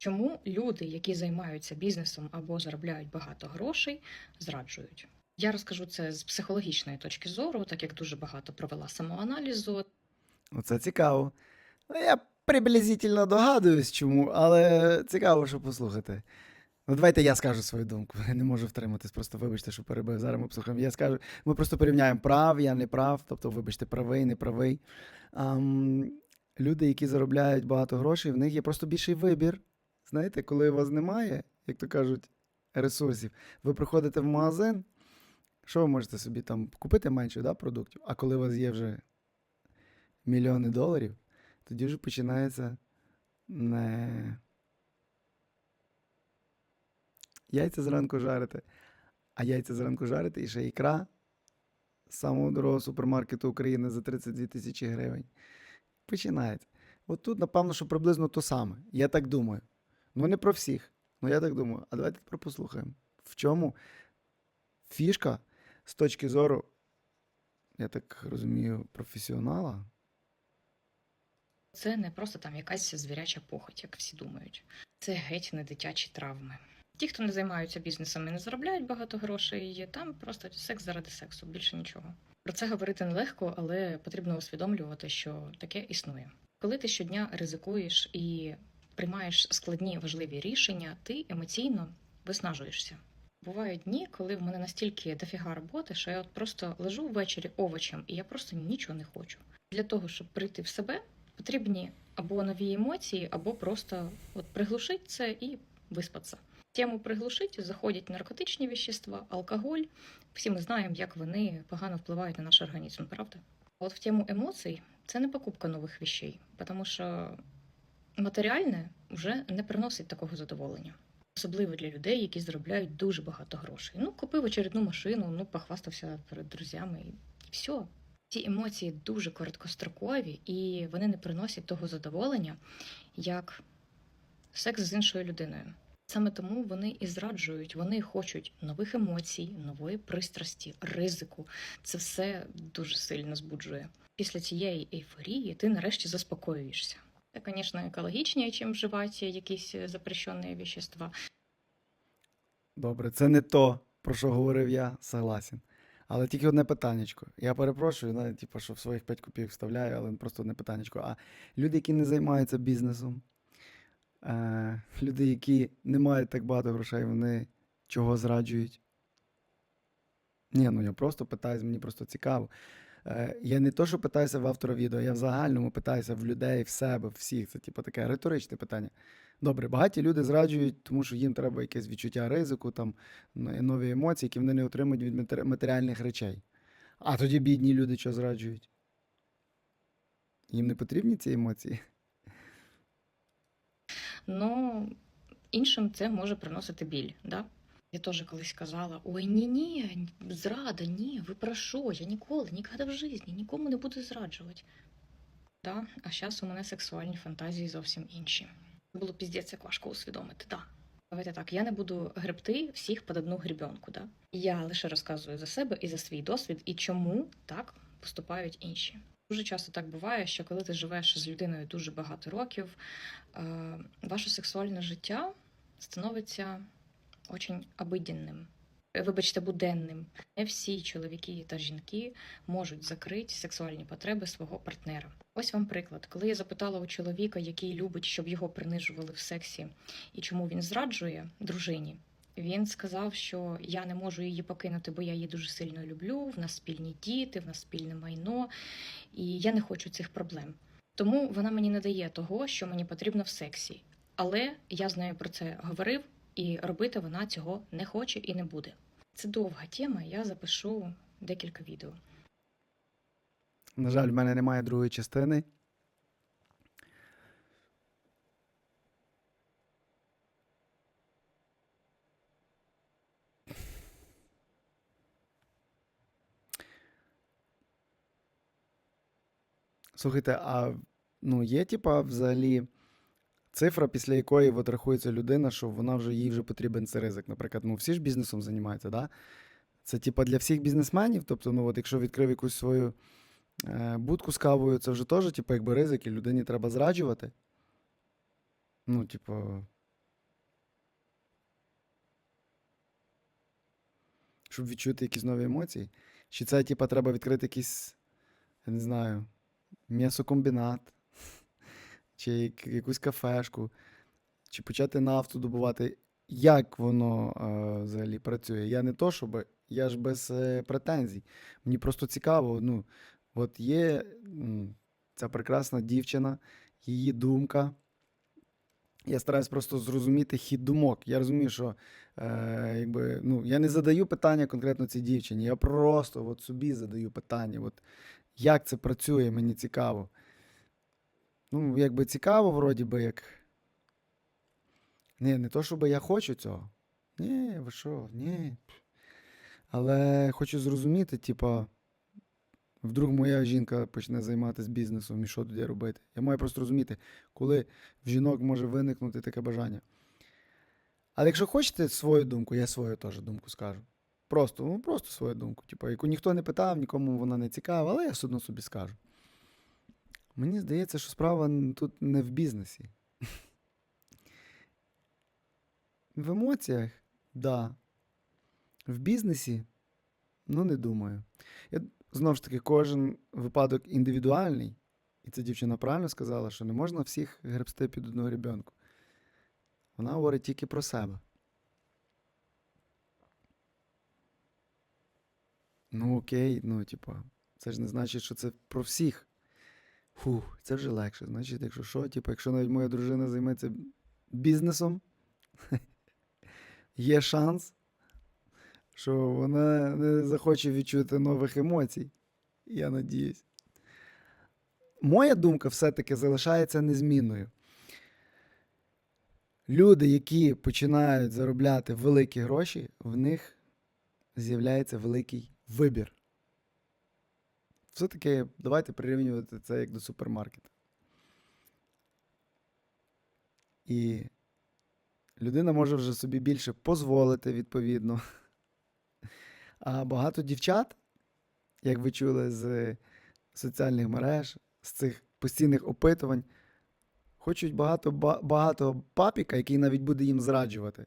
Чому люди, які займаються бізнесом або заробляють багато грошей, зраджують? Я розкажу це з психологічної точки зору, так як дуже багато провела самоаналізу. Оце цікаво. Ну, я приблизительно догадуюсь, чому, але цікаво, що послухати. Ну, давайте я скажу свою думку. Я не можу втриматись, просто вибачте, що перебив. Зараз ми послухаємо. Я скажу, ми просто порівняємо прав, я не прав, тобто, вибачте, правий, не правий. Ам, люди, які заробляють багато грошей, в них є просто більший вибір. Знаєте, коли у вас немає, як то кажуть, ресурсів, ви приходите в магазин, що ви можете собі там купити менше да, продуктів, а коли у вас є вже мільйони доларів, тоді вже починається не яйця зранку жарити, а яйця зранку жарити і ще ікра з самого дорогого супермаркету України за 32 тисячі гривень. Починається. От тут, напевно, що приблизно то саме. Я так думаю. Ну, не про всіх. Ну, я так думаю. А давайте тепер послухаємо. В чому фішка з точки зору, я так розумію, професіонала. Це не просто там якась звіряча похоть, як всі думають. Це геть не дитячі травми. Ті, хто не займаються бізнесом і не заробляють багато грошей, там просто секс заради сексу, більше нічого. Про це говорити нелегко, але потрібно усвідомлювати, що таке існує. Коли ти щодня ризикуєш і приймаєш складні важливі рішення, ти емоційно виснажуєшся. Бувають дні, коли в мене настільки дофіга роботи, що я от просто лежу ввечері овочем, і я просто нічого не хочу. Для того, щоб прийти в себе, потрібні або нові емоції, або просто от приглушити це і виспатися. Тему приглушити заходять наркотичні вещества, алкоголь. Всі ми знаємо, як вони погано впливають на наш організм, правда? От в тему емоцій це не покупка нових вещей, тому що матеріальне вже не приносить такого задоволення. Особливо для людей, які заробляють дуже багато грошей. Ну, купив очередну машину, ну, похвастався перед друзями і все. Ці емоції дуже короткострокові, і вони не приносять того задоволення, як секс з іншою людиною. Саме тому вони і зраджують, вони хочуть нових емоцій, нової пристрасті, ризику. Це все дуже сильно збуджує. Після цієї ейфорії ти нарешті заспокоюєшся. Звісно, екологічніше, ніж вживати якісь запрещені вещества. Добре, це не то, про що говорив я, согласен. Але тільки одне питаннячко. Я перепрошую, навіть, типу, що в своїх 5 копійок вставляю, але просто одне питаннячко. А люди, які не займаються бізнесом, е, люди, які не мають так багато грошей, вони чого зраджують? Ні, ну я просто питаюся, мені просто цікаво. Е, я не то, що питаюся в автора відео, я в загальному питаюся в людей, в себе, всіх. Це типу таке риторичне питання. Добре, багаті люди зраджують, тому що їм треба якесь відчуття ризику, там нові емоції, які вони не отримують від матеріальних речей. А тоді бідні люди що зраджують? Їм не потрібні ці емоції? Ну, іншим це може приносити біль. Да? Я теж колись казала: ой, ні, ні, зрада, ні, ви про що? Я ніколи, ніколи в житті нікому не буду зраджувати. Да? А зараз у мене сексуальні фантазії зовсім інші. Було піздець, як важко усвідомити, да. Давайте так, я не буду гребти всіх під одну грібенку, да? Я лише розказую за себе і за свій досвід, і чому так поступають інші. Дуже часто так буває, що коли ти живеш з людиною дуже багато років, ваше сексуальне життя становиться очень обиденним. Е, Вибачте, буденним. Не всі чоловіки та жінки можуть закрити сексуальні потреби свого партнера. Ось вам приклад. Коли я запитала у чоловіка, який любить, щоб його принижували в сексі, і чому він зраджує дружині, він сказав, що я не можу її покинути, бо я її дуже сильно люблю. В нас спільні діти, в нас спільне майно, і я не хочу цих проблем. Тому вона мені не дає того, що мені потрібно в сексі. Але я з нею про це говорив, і робити вона цього не хоче і не буде. Це довга тема, я запишу декілька відео. На жаль, в мене немає другої частини. Слухайте, а ну, є, типа, взагалі Цифра, після якої от рахується людина, що вона вже їй вже потрібен цей ризик. Наприклад, ну всі ж бізнесом займаються, да? Це типа для всіх бізнесменів. Тобто, ну от якщо відкрив якусь свою е, будку з кавою, це вже теж, типу, якби ризик, і людині треба зраджувати. Ну, типу. Щоб відчути якісь нові емоції. Чи це, типу, треба відкрити якийсь, я не знаю, м'ясокомбінат чи якусь кафешку, чи почати нафту добувати? Як воно е, взагалі працює? Я не то, щоб я ж без е, претензій. Мені просто цікаво. Ну, от є м, ця прекрасна дівчина, її думка. Я стараюсь просто зрозуміти хід думок. Я розумію, що е, якби, ну, я не задаю питання конкретно цій дівчині. Я просто от собі задаю питання. От, як це працює, мені цікаво. Ну, якби цікаво, вроді би, як. Ні, не то, щоб я хочу цього. Ні, ви що, ні. Але хочу зрозуміти, типа, вдруг моя жінка почне займатися бізнесом і що тоді робити. Я маю просто розуміти, коли в жінок може виникнути таке бажання. Але якщо хочете свою думку, я свою теж думку скажу. Просто, ну просто свою думку. Типу, яку ніхто не питав, нікому вона не цікава, але я все одно собі скажу. Мені здається, що справа тут не в бізнесі. В емоціях, да. В бізнесі, ну не думаю. Я, знову ж таки, кожен випадок індивідуальний. І ця дівчина правильно сказала, що не можна всіх гребсти під одну гребенку. Вона говорить тільки про себе. Ну, окей, ну, типа, це ж не значить, що це про всіх. Фух, це вже легше. Значить, якщо що, типу, якщо навіть моя дружина займеться бізнесом, є шанс, що вона не захоче відчути нових емоцій. Я надіюсь. Моя думка все-таки залишається незмінною. Люди, які починають заробляти великі гроші, в них з'являється великий вибір. Все-таки давайте прирівнювати це як до супермаркету. І людина може вже собі більше дозволити, відповідно. А багато дівчат, як ви чули з соціальних мереж, з цих постійних опитувань, хочуть багато, багато папіка, який навіть буде їм зраджувати.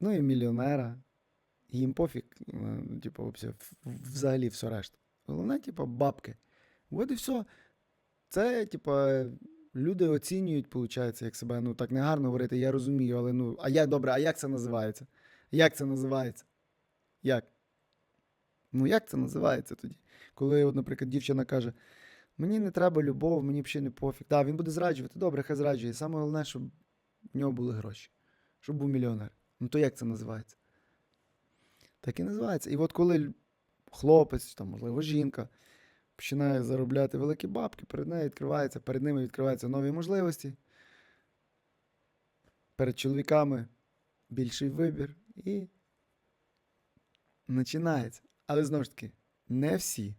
Ну і мільйонера. Їм пофіг, е, типу, взагалі все решта. Головне, типу, бабки. От і все. Це, типу, люди оцінюють, виходить, як себе. Ну, так не гарно говорити, я розумію, але ну, а як добре, а як це називається? Як це називається? Як? Ну, як це називається тоді? Коли, от, наприклад, дівчина каже: мені не треба любов, мені взагалі не пофіг. Так, він буде зраджувати, добре, хай зраджує. Саме головне, щоб в нього були гроші, щоб був мільйонер. Ну то як це називається? Так і називається. І от коли хлопець, там, можливо, жінка починає заробляти великі бабки, перед нею відкривається, перед ними відкриваються нові можливості. Перед чоловіками більший вибір і починається. Але знову ж таки, не всі.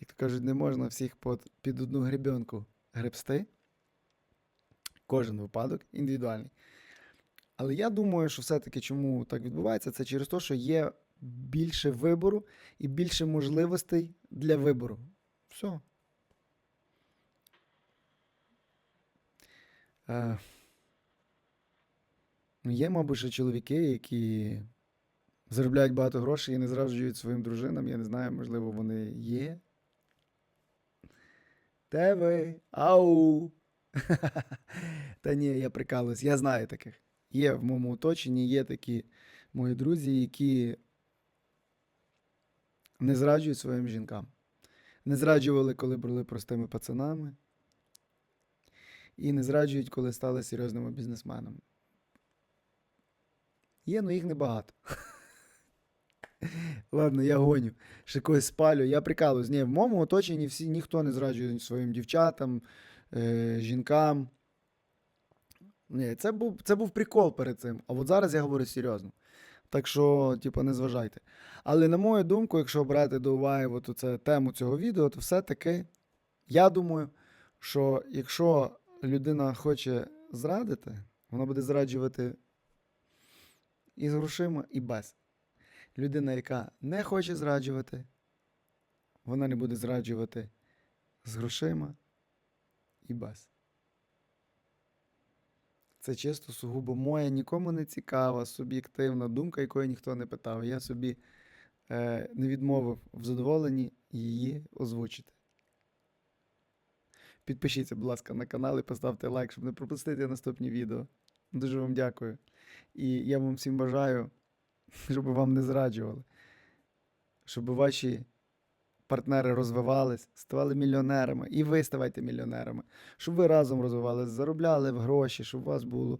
Як то кажуть, не можна всіх під, під одну гребенку гребсти. Кожен випадок індивідуальний. Але я думаю, що все-таки чому так відбувається, це через те, що є більше вибору і більше можливостей для вибору. Все. Е, ну, є, мабуть, ще чоловіки, які заробляють багато грошей і не зраджують своїм дружинам. Я не знаю, можливо, вони є. Де ви? Ау! Та ні, я прикалуюсь, я знаю таких. Є в моєму оточенні, є такі мої друзі, які не зраджують своїм жінкам. Не зраджували, коли були простими пацанами. І не зраджують, коли стали серйозними бізнесменами. Є, але їх небагато. Ладно, я гоню. Ще когось спалю. Я прикалуюсь. Ні, в моєму оточенні всі ніхто не зраджує своїм дівчатам, е, жінкам. Ні, це був, це був прикол перед цим. А от зараз я говорю серйозно. Так що, типу, не зважайте. Але на мою думку, якщо брати до уваги от оце, тему цього відео, то все-таки я думаю, що якщо людина хоче зрадити, вона буде зраджувати і з грошима, і без. Людина, яка не хоче зраджувати, вона не буде зраджувати з грошима і без. Це чисто сугубо моя, нікому не цікава, суб'єктивна думка, якої ніхто не питав. Я собі е, не відмовив в задоволенні її озвучити. Підпишіться, будь ласка, на канал і поставте лайк, щоб не пропустити наступні відео. Дуже вам дякую. І я вам всім бажаю, щоб вам не зраджували, щоб ваші партнери розвивались, ставали мільйонерами, і ви ставайте мільйонерами, щоб ви разом розвивалися, заробляли в гроші, щоб у вас були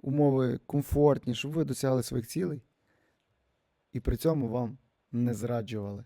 умови комфортні, щоб ви досягли своїх цілей. І при цьому вам не зраджували.